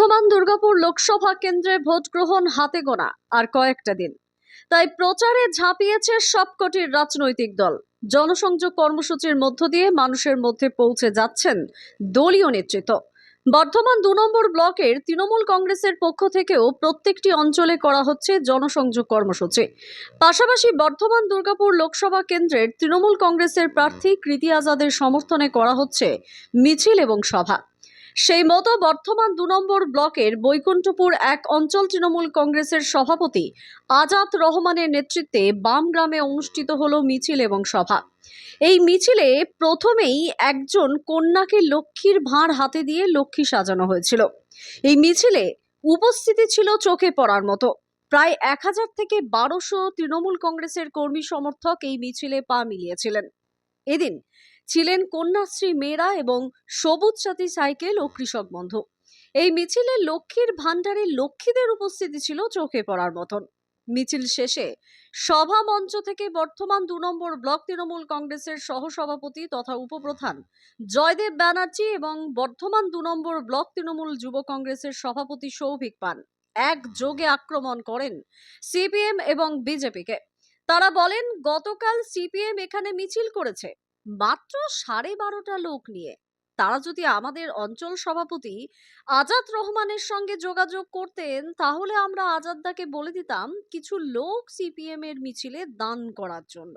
বর্ধমান দুর্গাপুর লোকসভা কেন্দ্রে ভোট গ্রহণ হাতে গোনা আর কয়েকটা দিন। তাই প্রচারে ঝাঁপিয়েছে সবকটির রাজনৈতিক দল। জনসংযোগ কর্মসূচির মধ্য দিয়ে মানুষের মধ্যে পৌঁছে যাচ্ছেন দলীয় নেতৃত্ব। বর্ধমান দু নম্বর ব্লকের তৃণমূল কংগ্রেসের পক্ষ থেকেও প্রত্যেকটি অঞ্চলে করা হচ্ছে জনসংযোগ কর্মসূচি। পাশাপাশি বর্ধমান দুর্গাপুর লোকসভা কেন্দ্রের তৃণমূল কংগ্রেসের প্রার্থী কৃতি আজাদের সমর্থনে করা হচ্ছে মিছিল এবং সভা। সেই মতো বর্ধমান দু নম্বর ব্লকের বৈকুণ্ঠপুর এক অঞ্চল তৃণমূল কংগ্রেসের সভাপতি আজাদ রহমানের নেতৃত্বে বাম গ্রামে অনুষ্ঠিত হলো মিছিল এবং সভা। এই মিছিলে প্রথমেই একজন কন্যাকে লক্ষ্মীর ভাঁড় হাতে দিয়ে লক্ষ্মী সাজানো হয়েছিল। এই মিছিলে উপস্থিতি ছিল চোখে পড়ার মতো। প্রায় এক হাজার থেকে বারোশো তৃণমূল কংগ্রেসের কর্মী সমর্থক এই মিছিলে পা মিলিয়েছিলেন। এদিন ছিলেন কন্যাশ্রী মেয়েরা এবং সবুজ সাথী সাইকেল ও কৃষক বন্ধু। এই মিছিলে লক্ষ্মীর ভাণ্ডারে লক্ষ্মীদের উপস্থিতি ছিল চোখে পড়ার মতন। মিছিল শেষে সভা মঞ্চ থেকে বর্তমান দু নম্বর ব্লক তৃণমূল কংগ্রেসের সহসভাপতি তথা উপপ্রধান জয়দেব ব্যানার্জি এবং বর্ধমান দু নম্বর ব্লক তৃণমূল যুব কংগ্রেসের সভাপতি সৌভিক পান একযোগে আক্রমণ করেন সিপিএম এবং বিজেপিকে। তারা বলেন, গতকাল সিপিএম এখানে মিছিল করেছে। মাত্র সাড়ে বারোটা লোক নিয়ে। তারা যদি আমাদের অঞ্চল সভাপতি আজাদ রহমানের সঙ্গে যোগাযোগ করতেন, তাহলে আমরা আজাদদাকে বলে দিতাম, কিছু লোক সিপিএম এর মিছিলে দান করার জন্য।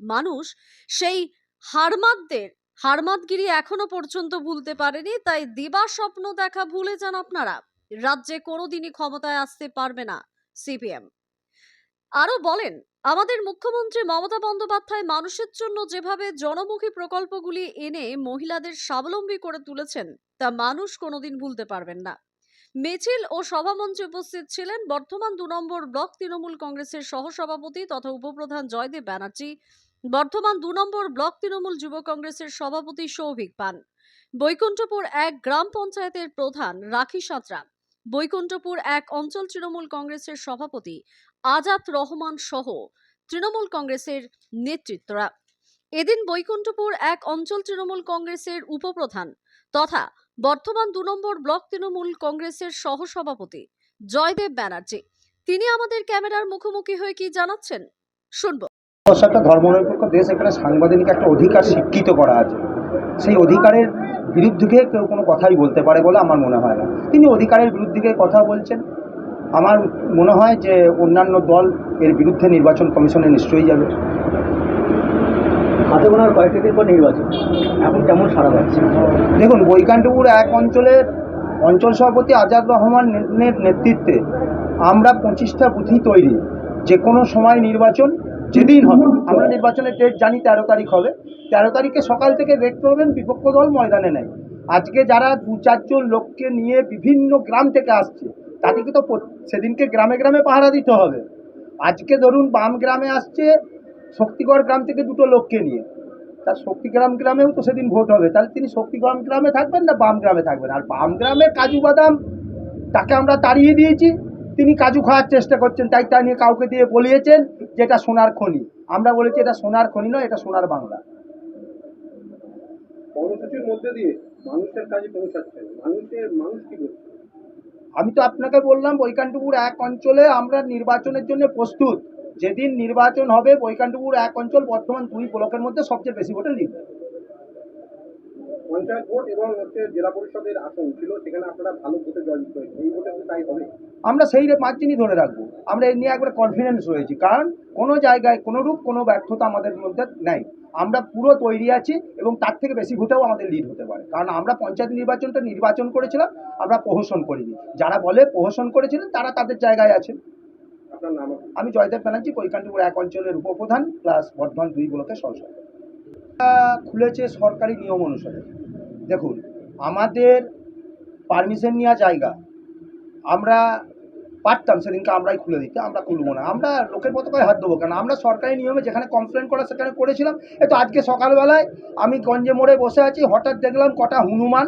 মানুষ সেই হারমাদদের, হারমাদগিরি এখনও পর্যন্ত ভুলতে পারেনি, তাই দিবা স্বপ্ন দেখা ভুলে যান আপনারা। রাজ্যে কোনোদিনই ক্ষমতায় আসতে পারবে না সিপিএম। আরও বলেন আমাদের মুখ্যমন্ত্রী মমতা বন্দ্যোপাধ্যায় মানুষের জন্য যেভাবে জনমুখী প্রকল্পগুলি এনে মহিলাদের স্বাবলম্বী করে তুলেছেন, তা মানুষ কোনোদিন ভুলতে পারবেন না। মিছিল ও সভামঞ্চে উপস্থিত ছিলেন বর্ধমান দু নম্বর ব্লক তৃণমূল কংগ্রেসের সহসভাপতি তথা উপপ্রধান জয়দেব ব্যানার্জি, বর্ধমান দু নম্বর ব্লক তৃণমূল যুব কংগ্রেসের সভাপতি সৌভিক পান, বৈকুণ্ঠপুর এক গ্রাম পঞ্চায়েতের প্রধান রাখি সাঁতরা, বৈকুণ্ঠপুর এক অঞ্চল তৃণমূল কংগ্রেসের সভাপতি আজাদ রহমান সহ তৃণমূল কংগ্রেসের নেতৃত্বরা। এদিন বৈকুণ্ঠপুর এক অঞ্চল তৃণমূল কংগ্রেসের উপপ্রধান তথা বর্তমান দু নম্বর ব্লক তৃণমূল কংগ্রেসের সহসভাপতি জয়দেব ব্যানার্জি। তিনি আমাদের ক্যামেরার মুখোমুখি হয়ে কি জানাচ্ছেন? শুনব। একটা ধর্মনিরপেক্ষ দেশ, এখানে সাংবাদিক একটা অধিকার শিক্ষিত করা আছে। সেই অধিকারের বিরুদ্ধে কেউ কোনো কথাই বলতে পারে বলে আমার মনে হয় না। তিনি অধিকারের বিরুদ্ধে কথা বলছেন। আমার মনে হয় যে অন্যান্য দল এর বিরুদ্ধে নির্বাচন কমিশনে নিশ্চয়ই যাবে। হাতে গোনার কয়েকটি দিন পর নির্বাচন? এখন কেমন সারা পাচ্ছে? দেখুন বৈকান্তপুর এক অঞ্চলের অঞ্চল সভাপতি আজাদ রহমানের নেতৃত্বে আমরা পঁচিশটা বুথি তৈরি। যে কোনো সময় নির্বাচন যেদিন হবে। আমরা নির্বাচনের ডেট জানি তেরো তারিখ হবে। তেরো তারিখে সকাল থেকে দেখতে পাবেন বিপক্ষ দল ময়দানে নেয় আজকে যারা দু চারজন লোককে নিয়ে বিভিন্ন গ্রাম থেকে আসছে তাদেরকে তো সেদিনকে গ্রামে গ্রামে পাহারা দিতে হবে। আজকে ধরুন বাম গ্রামে আসছে, শক্তিগড় গ্রাম থেকে দুটো লোককে নিয়ে। তার শক্তিগ্রাম গ্রামেও তো সেদিন ভোট হবে। তাহলে তিনি শক্তিগ্রাম গ্রামে থাকবেন না বাম গ্রামে থাকবেন? আর বাম গ্রামে কাজু বাদাম, তাকে আমরা তাড়িয়ে দিয়েছি। তিনি কাজু খাওয়ার চেষ্টা করছেন, তাই তা নিয়ে কাউকে দিয়ে বলিয়েছেন যে এটা সোনার খনি। আমরা বলেছি এটা সোনার খনি নয়, এটা সোনার বাংলা। কর্মসূচির মধ্যে দিয়ে মানুষের কাজে পৌঁছাচ্ছেন। মানুষের মানুষ কি করছে? আমি তো আপনাকে বললাম বৈকান্ডপুর এক অঞ্চলে আমরা নির্বাচনের জন্য প্রস্তুত। যেদিন নির্বাচন হবে বৈকান্ডপুর এক অঞ্চল বর্তমান দুই ব্লকের মধ্যে সবচেয়ে বেশি ভোটে লিড পঞ্চায়েত ভোট এবং হচ্ছে জেলা পরিষদের আসন ছিল সেখানে আপনারা ভালো ভোটে জয়যুক্ত হয়েছে। এই ভোটে তাই হবে? আমরা সেই মার্জিনই ধরে রাখব। আমরা এই নিয়ে একবারে কনফিডেন্স রয়েছি। কারণ কোনো জায়গায় কোনো রূপ কোনো ব্যর্থতা আমাদের মধ্যে নেই। আমরা পুরো তৈরি আছি এবং তার থেকে বেশি ভোটেও আমাদের লিড হতে পারে। কারণ আমরা পঞ্চায়েত নির্বাচনটা নির্বাচন করেছিলাম আমরা প্রহসন করিনি। যারা বলে প্রহসন করেছিলেন তারা তাদের জায়গায় আছে। আপনার নাম আমি জয়দেব ব্যানার্জি কৈকান্তপুর এক অঞ্চলের উপপ্রধান প্লাস বর্ধমান দুই ব্লকের সহসভাপতি। খুলেছে সরকারি নিয়ম অনুসারে। দেখুন, আমাদের পারমিশন নেওয়া জায়গা। আমরা পারতাম সেদিনকে আমরাই খুলে দিতে, আমরা খুলবো না। আমরা লোকের পতাকায় হাত দেবো কেন আমরা সরকারি নিয়মে যেখানে কমপ্লেন করা সেখানে করেছিলাম। এই তো আজকে সকালবেলায় আমি গঞ্জে মোড়ে বসে আছি, হঠাৎ দেখলাম কটা হনুমান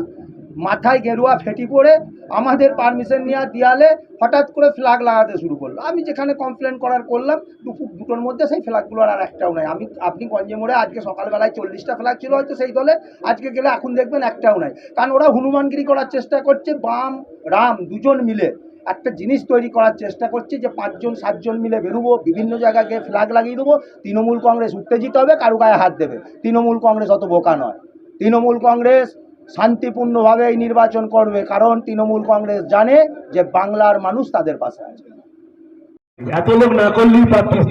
মাথায় গেরুয়া ফেটি পড়ে আমাদের পারমিশন নেওয়া দেয়ালে হঠাৎ করে ফ্ল্যাগ লাগাতে শুরু করল। আমি যেখানে কমপ্লেন করার করলাম, দুপুর দুটোর মধ্যে সেই ফ্ল্যাগগুলোর আর একটাও নাই। আমি, আপনি গঞ্জে মোড়ে আজকে সকালবেলায় চল্লিশটা ফ্ল্যাগ ছিল হয়তো সেই দলে, আজকে গেলে এখন দেখবেন একটাও নাই। কারণ ওরা হনুমানগিরি করার চেষ্টা করছে, বাম, রাম দুজন মিলে। একটা জিনিস তৈরি করার চেষ্টা করছে যে পাঁচজন, সাতজন মিলে বেরোবো, বিভিন্ন জায়গায় গিয়ে ফ্ল্যাগ লাগিয়ে দেবো। তৃণমূল কংগ্রেস উত্তেজিত হবে, কারু গায়ে হাত দেবে। তৃণমূল কংগ্রেস অত বোকা নয়। তৃণমূল কংগ্রেস শান্তিপূর্ণভাবে এই নির্বাচন করবে, কারণ তৃণমূল কংগ্রেস জানে যে বাংলার মানুষ তাদের পাশে আছে। এত লোক না করলেই পারতিস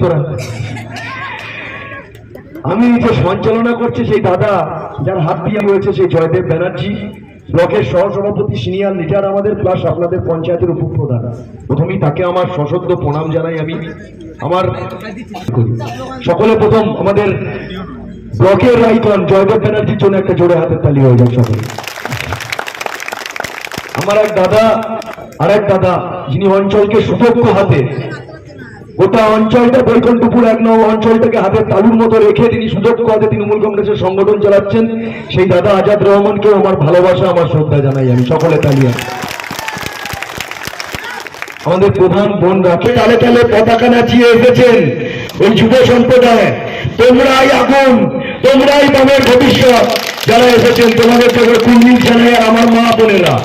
আমি যে সঞ্চালনা করছি সেই দাদা, যার হাত দিয়ে রয়েছে সেই জয়দেব ব্যানার্জি, ব্লকের সহসভাপতি, সিনিয়র লিডার আমাদের, প্লাস আপনাদের পঞ্চায়েতের উপপ্রধান। প্রথমেই তাকে আমার সশব্দ প্রণাম জানাই আমি, আমার সকলে প্রথম আমাদের ব্লকের আইকন জয়দেব ব্যানার্জির জন্য একটা জোরে হাতের তালি হয়ে যাক সকলে আমার এক দাদা, আর এক দাদা, যিনি অঞ্চলকে সুদক্ষ হাতে, গোটা অঞ্চলটা বৈকুণ্ঠপুর এক নম্বর অঞ্চলটাকে হাতের তালুর মতো রেখে তিনি সুদক্ষ হাতে তৃণমূল কংগ্রেসের সংগঠন চালাচ্ছেন। সেই দাদা আজাদ রহমানকেও আমার ভালোবাসা, আমার শ্রদ্ধা জানাই আমি, সকলে তালিয়া আমাদের প্রধান বোন রাখে তালে তালে পতাকা নাচিয়ে এসেছেন? ওই যুব সম্প্রদায়, তোমরাই আগুন তোমরাই বামের ভবিষ্যৎ। যারা এসেছেন, তোমাদের থেকে জানাই আর আমার মা বোনেরা।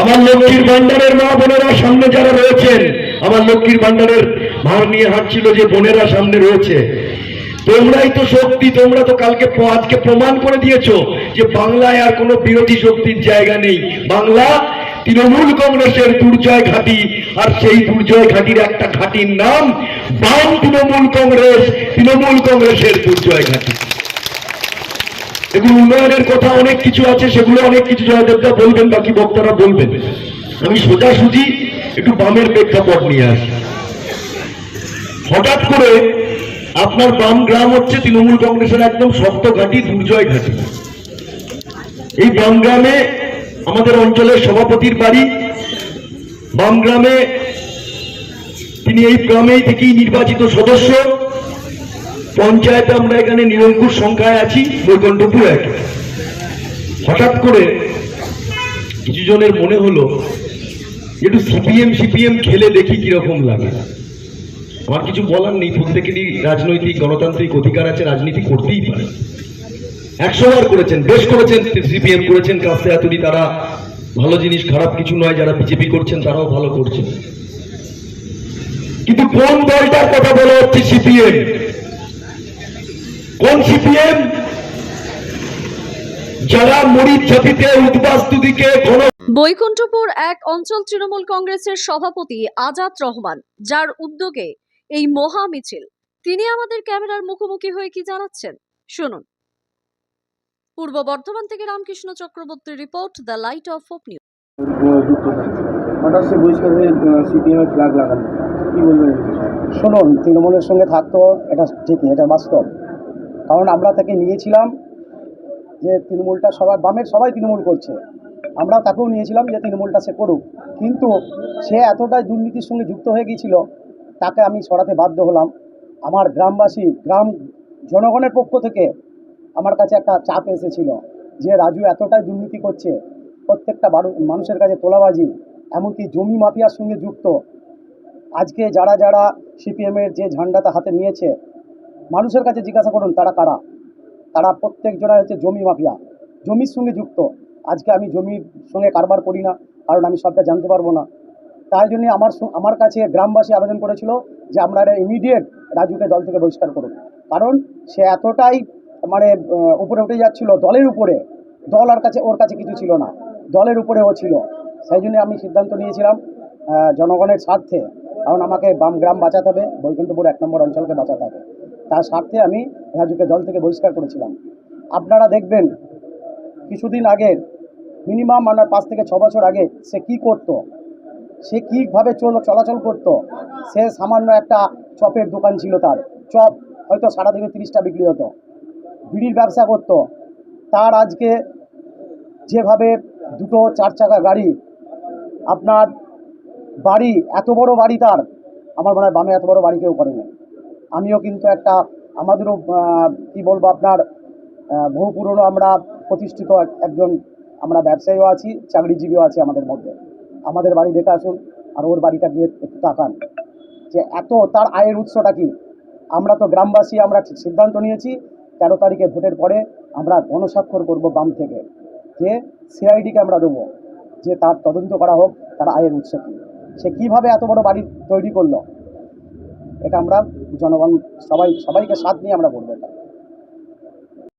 আমার লক্ষ্মীর ভান্ডারের মা বোনেরা সামনে যারা রয়েছেন, আমার লক্ষ্মীর ভান্ডারের ভার নিয়ে হাঁটছিল যে বোনেরা সামনে রয়েছে। তোমরাই তো শক্তি, তোমরা তো কালকে আজকে প্রমাণ করে দিয়েছ যে বাংলায় আর কোনো বিরোধী শক্তির জায়গা নেই। বাংলা তৃণমূল কংগ্রেসের দুর্জয় ঘাঁটি, আর সেই দুর্জয় ঘাঁটির একটা ঘাঁটির নাম বাম তৃণমূল কংগ্রেস, তৃণমূল কংগ্রেসের দুর্জয় ঘাঁটি। এগুলো উন্নয়নের কথা অনেক কিছু আছে, সেগুলো অনেক কিছু জয়দেবদা বলবেন, বাকি বক্তারা বলবেন। আমি সোজাসুজি একটু বামের প্রেক্ষাপট নিয়ে আসি। হঠাৎ করে আপনার বাম গ্রাম হচ্ছে তৃণমূল কংগ্রেসের একদম শক্ত ঘাঁটি, দুর্জয় ঘাঁটি। এই বাম গ্রামে আমাদের অঞ্চলের সভাপতির বাড়ি, বাম গ্রামে তিনি এই গ্রামেই থেকেই নির্বাচিত সদস্য। পঞ্চায়েতে আমরা এখানে নিরঙ্কুশ সংখ্যায় আছি, বৈকুণ্ঠপুর এক। হঠাৎ করে কিছু জনের মনে হলো, একটু সিপিএম সিপিএম খেলে দেখি কীরকম লাগে। আমার কিছু বলার নেই, প্রত্যেকেরই রাজনৈতিক, গণতান্ত্রিক অধিকার আছে, রাজনীতি করতেই পারে। একশো বার করেছেন, বেশ করেছেন, সিপিএম করেছেন, কাস্তে হাতুড়ি, তারা ভালো জিনিস, খারাপ কিছু নয়, যারা বিজেপি করছেন, তারাও ভালো করছেন। কিন্তু কোন দলটার কথা বলা হচ্ছে সিপিএম? কোন সিপিএম? যারা মরিচ ঝাঁপিতে উদ্বাস্তুদিকে ঘন বৈকুণ্ঠপুর এক অঞ্চল তৃণমূল কংগ্রেসের সভাপতি আজাদ রহমান যার উদ্যোগে এই মহা মিছিল। তিনি আমাদের ক্যামেরার মুখোমুখি হয়ে কি জানাচ্ছেন? শুনুন। পূর্ব বর্ধমান থেকে রামকৃষ্ণ চক্রবর্তীর report the light of hope news. হঠাৎ সে বহিষ্কার হয়ে সিপিএম এর ফ্ল্যাগ লাগানো শুনুন, তৃণমূলের সঙ্গে থাকতো, এটা ঠিকই এটা বাস্তব। কারণ আমরা তাকে নিয়েছিলাম যে তৃণমূলটা সবার, বামের সবাই তৃণমূল করছে। আমরা তাকেও নিয়েছিলাম যে তৃণমূলটা সে করুক। কিন্তু সে এতটাই দুর্নীতির সঙ্গে যুক্ত হয়ে গিয়েছিল, তাকে আমি সরাতে বাধ্য হলাম। আমার গ্রামবাসী, গ্রাম জনগণের পক্ষ থেকে আমার কাছে একটা চাপ এসেছিল যে রাজু এতটাই দুর্নীতি করছে, প্রত্যেকটা মানুষের কাছে তোলাবাজি, এমনকি জমি মাফিয়ার সঙ্গে যুক্ত আজকে যারা যারা সিপিএমের যে ঝান্ডাটা হাতে নিয়েছে, মানুষের কাছে জিজ্ঞাসা করুন, তারা কারা? তারা প্রত্যেক জনা হচ্ছে জমি মাফিয়া। জমির সঙ্গে যুক্ত। আজকে আমি জমির সঙ্গে কারবার করি না, কারণ আমি সবটা জানতে পারব না। তাই জন্য আমার আমার কাছে গ্রামবাসী আবেদন করেছিল যে আপনারা ইমিডিয়েট রাজুকে দল থেকে বহিষ্কার করুন। কারণ সে এতটাই মানে উপরে উঠে যাচ্ছিল, দলের উপরে। দল আর কাছে ওর কাছে কিছু ছিল না। দলের উপরে ও ছিল। সেই জন্য আমি সিদ্ধান্ত নিয়েছিলাম জনগণের স্বার্থে কারণ আমাকে বাম গ্রাম বাঁচাতে হবে, বৈকুণ্ঠপুর এক নম্বর অঞ্চলকে বাঁচাতে হবে। তার স্বার্থে আমি রাজুকে দল থেকে বহিষ্কার করেছিলাম। আপনারা দেখবেন, কিছুদিন আগে মিনিমাম আপনার পাঁচ থেকে ছ বছর আগে সে কি করত, সে কীভাবে চল চলাচল করত, সে সামান্য একটা চপের দোকান ছিল তার। চপ হয়তো সারাদিনে তিরিশটা বিক্রি হতো। বিড়ির ব্যবসা করত। তার আজকে যেভাবে দুটো চার চাকা গাড়ি, আপনার বাড়ি, এত বড় বাড়ি তার। আমার মনে হয় বামে এত বড় বাড়ি কেউ করে করেনি আমিও কিন্তু একটা, আমাদেরও কি বলব আপনার বহু পুরনো আমরা প্রতিষ্ঠিত এক- একজন আমরা ব্যবসায়ীও আছি, চাকরিজীবীও আছে আমাদের মধ্যে। আমাদের বাড়ি দেখে আসুন, আর ওর বাড়িটা গিয়ে একটু তাকান। যে এত, তার আয়ের উৎসটা কি? আমরা তো গ্রামবাসী, আমরা সিদ্ধান্ত নিয়েছি, তেরো তারিখে ভোটের পরে আমরা গণস্বাক্ষর করব বাম থেকে। যে সিআইডিকে আমরা দেবো, যে তার তদন্ত করা হোক, তার আয়ের উৎস কী? সে কীভাবে এত বড় বাড়ি তৈরি করল? এটা আমরা জনগণ সবাই, সবাইকে সাথ নিয়ে আমরা বলব এটা।